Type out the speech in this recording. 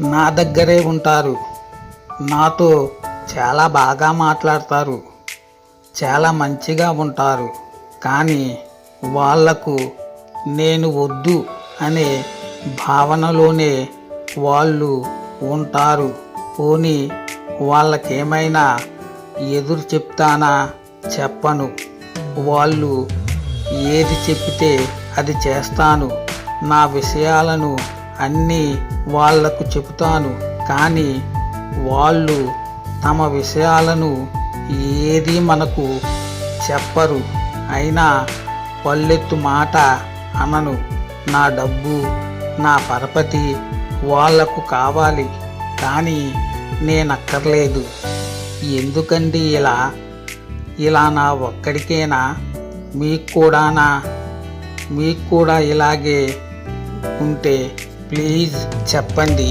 నా దగ్గరే ఉంటారు. నాతో చాలా బాగా మాట్లాడతారు. చాలా మంచిగా ఉంటారు. కానీ వాళ్ళకు నేను వద్దు అనే భావనలోనే వాళ్ళు ఉంటారు. పోనీ వాళ్ళకేమైనా ఎదురు చెప్తానా చెప్పను. వాళ్ళు ఏది చెప్తే అది చేస్తాను. నా విషయాలను అన్నీ వాళ్ళకు చెబుతాను కానీ వాళ్ళు తమ విషయాలను ఏది మనకు చెప్పరు. అయినా పల్లెత్తు మాట అనను. నా డబ్బు నా పరపతి వాళ్ళకు కావాలి కానీ నేనక్కర్లేదు. ఎందుకండి ఇలా? ఇలా నా ఒక్కడికేనా? మీకు కూడానా? మీకు కూడా ఇలాగే ఉంటే ప్లీజ్ చెప్పండి